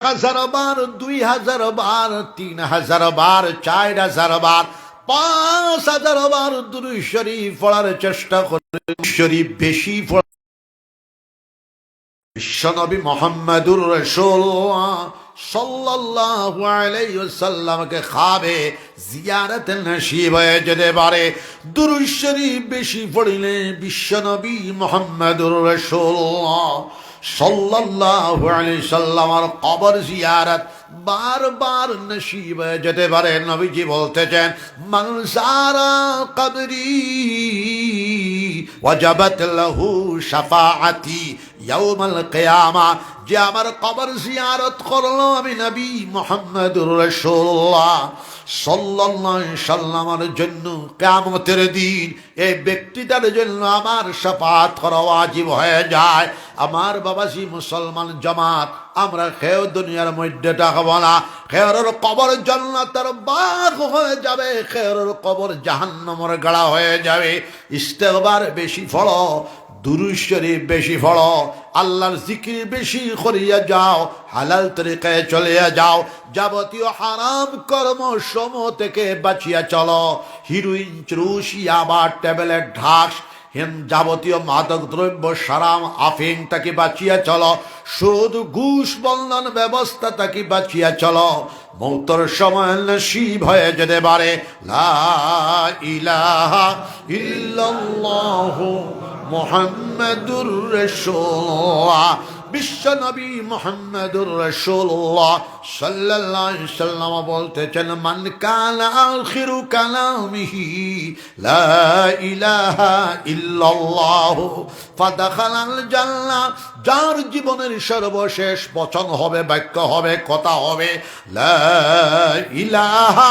হাজার বার, দুই হাজার বার, তিন হাজার বার, চার হাজার বার, পাঁচ হাজার বার দুরুদ শরীফ পড়ার চেষ্টা করে শরীফ বেশি বিশ্বনবী মোহাম্মদুর রসুল্লাহ সাল্লাল্লাহু আলাইহি ওয়াসাল্লামকে খাবে জিয়ারত নসিব হয়ে যেতে পারে। দুরূদ শরীফ বেশি পড়িলে বিশ্বনবী মোহাম্মদুর রসুল্লাহ সাল্লাল্লাহু আলাইহি সাল্লামার কবর জিয়ারত বারবার নসিব যেতে পারে, নবীজি বলতেছেন মানসারা কবরি ওয়াজাবাত লাহু শাফাআতি ইয়াউমাল কিয়ামা, যে আমার কবর জিয়ারত করল আমি নবী মুহাম্মদুর রাসূলুল্লাহ সাল্লাল্লাহু সাল্লামের জন্য কিয়ামতের দিন এই ব্যক্তিটার জন্য আমার শাফাত করা ওয়াজিব হয়ে যায়। আমার বাবাজি মুসলমান জামাত, আমরা খেয়েও দুনিয়ার মধ্যে টাকাবো না। খেয়রের কবর জান্নাতের বাঘ হয়ে যাবে খেয়রের কবর জাহান্নামের গাড়া হয়ে যাবে। ইস্তেকবার বেশি ফল দুরুশ্বরী বেশি ফল আল্লাহর জিকির বেশি করিয়া যাও, হালাল তরিকায় চলিয়া যাও। যাবতীয় হারাম কর্ম সম থেকে বাঁচিয়া চলো। হিরোইন চুরুশি আবার ট্যাবলেট ঢাস, হেম যাবতীয় মাদক দ্রব্য, সারাম আফিং তাকে বাঁচিয়া চলো। সুদ, ঘুষ, বন্ধন ব্যবস্থা তাকে বাঁচিয়া চলো। মৌতর সময় নসিব হয়ে যেতে পারে। লা ইলাহা ইল্লাল্লাহু মোহাম্মদুর রসুল্লাহ বিশ্ব নবী মোহাম্মদুর রসুল্লাহ সাল্লাল্লাহু আলাইহি সাল্লাম বলতেছেন, মান কানা আখিরু কালামিহি, লা ইলাহা ইল্লাল্লাহ, ফাদাখালাল জান্নাহ, যার জীবনের সর্বশেষ বচন হবে, বাক্য হবে, কথা হবে, লা ইলাহা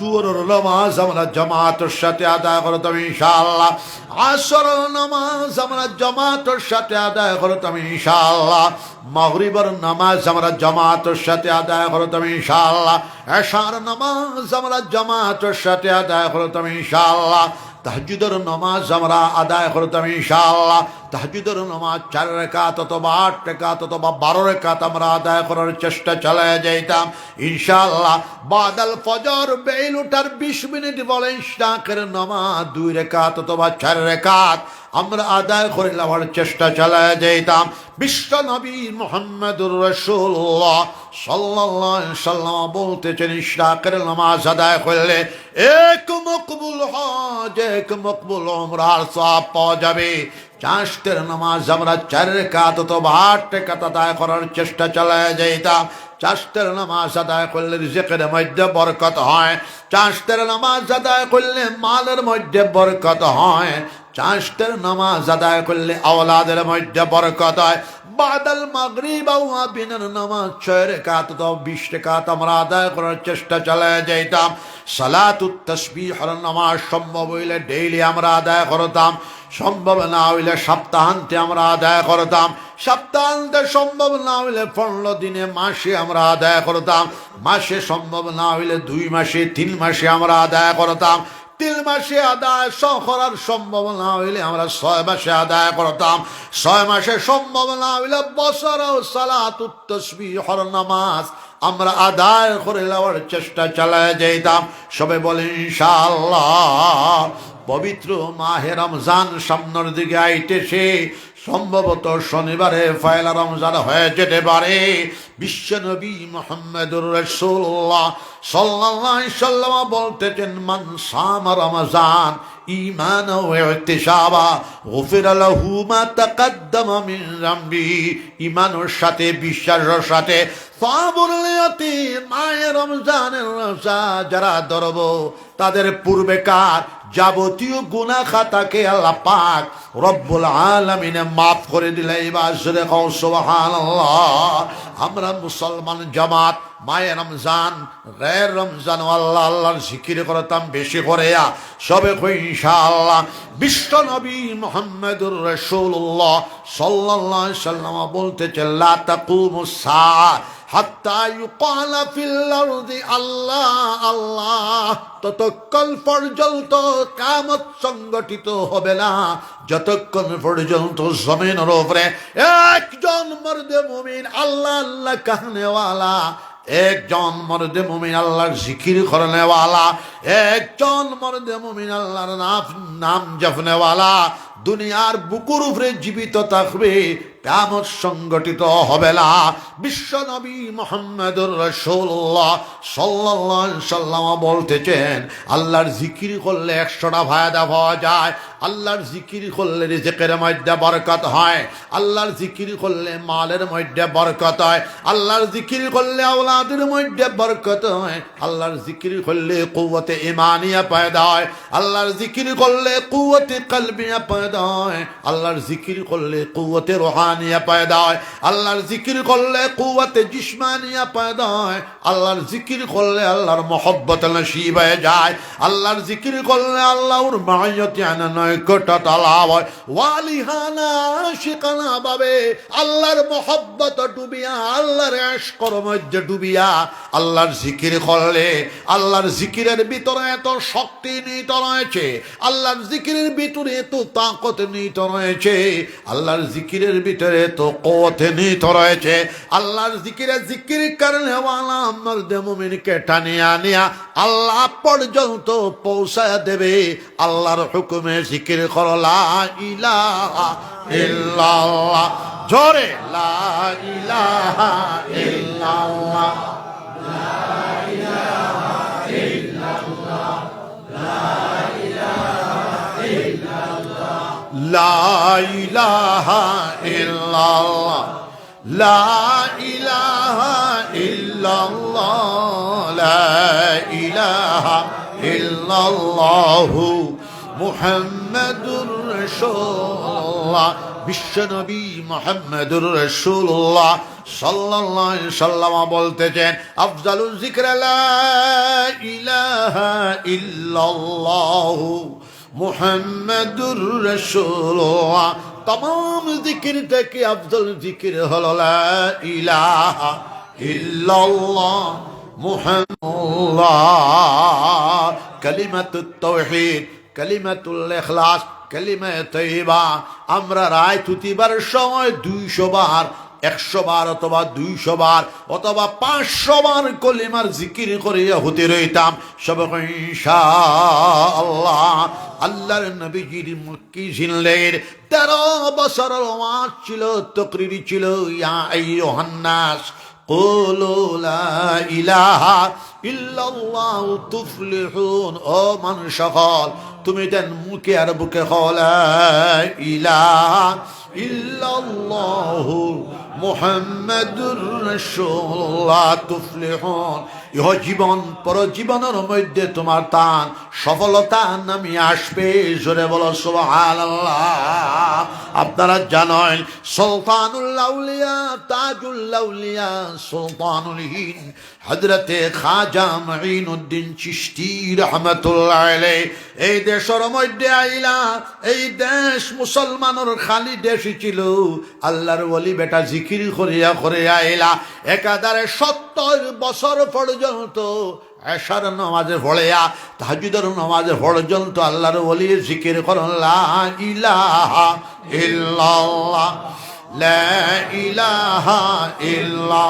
জুরের নামাজ আমরা জামাতের সাথে আদায় করতাম ইনশাআল্লাহ আসরের নামাজ আমরা জামাতের সাথে আদায় করতাম ইনশাআল্লাহ মাগরিবের নামাজ আমরা জামাতের সাথে আদায় করতাম ইনশাআল্লাহ এশার নামাজ আমরা জামাতের সাথে আদায় করতাম ইনশাআল্লাহ তাহাজুদের নামাজ আমরা আদায় করতাম ইনশাআল্লাহ তাহাজুদের নামাজ চার রেখাত অথবা আট রেখাত অথবা বারো রেখাত আমরা আদায় করার চেষ্টা চালিয়ে যাইতাম। ইনশাল্লাহ বাদাল ফজর, বেইল উঠার বিশ মিনিট বলে ইশরাকের নামাজ, দুই রেখাত অথবা চার রেখাত আমরা আদায় করে নেওয়ার চেষ্টা চালিয়ে যাইতাম। বিশ্ব নবী মোহাম্মদুর রসুল্লাহ সাল্লাহ সাল্লাম বলতেছেন ইশরাকের নামাজ আদায় করলে এক মকবুল হজ, এক মকবুল ওমরার সব পাওয়া যাবে। চাষতের নামাজ আমরা চার তত অথবা আট কাত আদায় করার চেষ্টা চালায় যাইতাম চাষের নামাজ আদায় করলে রিজেকের মধ্যে বরকত হয়। চাষের নামাজ আদায় করলে মালের মধ্যে বরকত হয়। চাষতের নামাজ আদায় করলে আওলাদের মধ্যে বরকত হয়। বাদল মাগরিব বিনের নামাজ ছয় রেখাত বিশ রেখাত আমরা আদায় করার চেষ্টা চালিয়ে যাইতাম। সালাতুত তসবিহর নামাজ সম্ভব হইলে ডেইলি আমরা আদায় করতাম। সম্ভব না হইলে সপ্তাহান্তে আমরা আদায় করতাম। সপ্তাহান্তে সম্ভব না হইলে পনেরো দিনে মাসে আমরা আদায় করতাম। মাসে সম্ভব না হইলে দুই মাসে, তিন মাসে আমরা আদায় করতাম। তিন মাসে আদায় করার সম্ভব না হইলে আমরা ছয় মাসে আদায় করতাম। ছয় মাসে সম্ভব না হইলে বছর হর নামাজ আমরা আদায় করে নেওয়ার চেষ্টা চালায় যাইতাম সবে বলে, ইনশাআল্লাহ। পবিত্র মাহে রমজান সামনের দিকে আইতেছে। সম্ভবত শনিবারে ফয়লা রমজান হয়ে যেতে পারে। বিশ্বনবী মোহাম্মদুর রসুল্লাহ সাল্লাহ সাল্লাম বলতেছেন, মান সাম রমজান ইমান ও ইহতিসাবা গফির লাহু মা তাকাদ্দামা মিন যামবি ইমানের সাথে, বিশ্বাসের সাথে সাবুলিয়তি মায়ে রমজানের রোজা যারা ধরব, তাদের পূর্বেকার যাবতীয় গুনা খাতাকে আল্লাহ পাক রব্বুল আলমিনে মাফ করে দিলে। এবার আমরা মুসলমান জামাত মায়ে রমজান গের রমজান, আল্লাহ আল্লাহর জিকির করতাম বেশি করে সবে ইনশাআল্লাহ। বিশ্ব নবী মোহাম্মদুর রসুল্লাহ আলাইহি সাল্লাম বলতেছে, লা তাকুমুস সাআ। আল্লাহ আল্লাহ। ততক্ষণ পর্যন্ত কামত সংগঠিত হবে না। যতক্ষণ পর্যন্ত জমিনের উপরে একজন মর্দে মুমিন আল্লাহ আল্লাহ কাহনেওয়ালা, একজন মর্দে মুমিন আল্লাহর জিকির করনেওয়ালা, একজন মর্দে মুমিন আল্লাহর নাম নাম জপনেওয়ালা, দুনিয়ার বুকুর উপরে জীবিত থাকবে। কামত সংগঠিত হবে না। বিশ্ব নবী মোহাম্মদুর রসুল্লাহ সাল্লাহ সাল্লাম বলতেছেন, আল্লাহর জিকির করলে একশোটা ফায়দা পাওয়া যায়, আল্লাহর জিকির করলে রিজেকের মধ্যে বরকত হয়, আল্লাহর জিকির করলে মালের মধ্যে বরকত হয়, আল্লাহর জিকির করলে আওলাদের মধ্যে বরকত হয়, আল্লাহর জিকির করলে কুয়াতে ইমানিয়া পয়দা হয়, আল্লাহর জিকির করলে কুয়াতে কলবিয়া পয়দা হয়, আল্লাহর জিকির করলে কুয়াতে রোহানিয়া পয়দা হয় আল্লাহর জিকির করলে কুয়াতে জিসমানিয়া পয়দা হয় আল্লাহর জিকির করলে আল্লাহর মহব্বত নসিব হয়ে যায়। আল্লাহর জিকির করলে আল্লাহর মায়তি আনা নৈকট্য তালাব হয় ওয়ালিহানা শিকানা পাবে আল্লাহর মহব্বত ডুবিয়া, আল্লাহর এশকর মধ্যে ডুবিয়া। আল্লাহর জিকির করলে, আল্লাহর জিকিরের ভিতরে এত শক্তি নিহিত রয়েছে। আল্লাহর জিকিরের ভিতরে এত তাকত নিহিত রয়েছে। আল্লাহর জিকিরের ভিতরে ভিতরে তো কওয়াতে নিহিত রয়েছে। আল্লাহর জিকিরে জিকির কারণে আমার দেমিনকে টানিয়া নিয়া আল্লাহ পর্যন্ত পৌঁছায় দেবে। আল্লাহর হুকুমে জিকির করলা ইলাহা ইল্লাল্লাহ। লা ইলাহা ইল্লাল্লাহ। লা ইলাহা illallah লা ilaha illallah লা ilaha illallahu মুহাম্মাদুর রাসূলুল্লাহ বিশ্বনবী মুহাম্মাদুর রাসূলুল্লাহ সাল্লাল্লাহু আলাইহি সাল্লাম বলতেছেন আফজালুল যিকর, লা ইলাহা ইল্লাল্লাহ মুহাম্মাদুর রাসূলুল্লাহ তমাম জিকির থেকে আফজল জিকির হল ইলাহা আমরা রায় তুতিবার সময় দুইশো বার, একশো বার অথবা দুইশো বার অথবা পাঁচশো বার কলিমার জিকির করিয়া হতে রইতাম। সব আল্লাহ আল্লাহর নবীজির মক্কি ঝিনলের তেরো বছর ওয়াজ ছিল, তকরিরি ছিল, ইয়া আইয়ুহান্নাস, কুলু লা ইলাহা ইল্লাল্লাহ তুফলিহুন, ও মানুষ সকল তুমি দেন মুখে আর বুকে হলা ইলাহা ইল্লাল্লাহু মুহাম্মাদুর রাসূলুল্লাহ ইহ জীবন পর জীবনের মধ্যে তোমার তান সফলতা নামি আসবে। জোরে বলো সুবহানাল্লাহ। আপনারা জানেন, সুলতানুল আউলিয়া, তাজুল আউলিয়া, সুলতানুল হিন্দ হজরতে খাজা মঈনুদ্দিন চিশতি রহমতুল্লাহ এই দেশের মধ্যে আইলা, এই দেশ মুসলমানের খালি দেশই ছিল। আল্লাহর ওলি বেটা জিকির করিয়া করে আইলা। একাধারে সত্তর বছর পর্যন্ত এশার নমাজে ভড়েয়া তাহাজুদের নামাজে পর্যন্ত আল্লাহর বলি জিকির করুন, লা ইলাহা ইল্লাল্লাহ, লা ইলাহা ইল্লা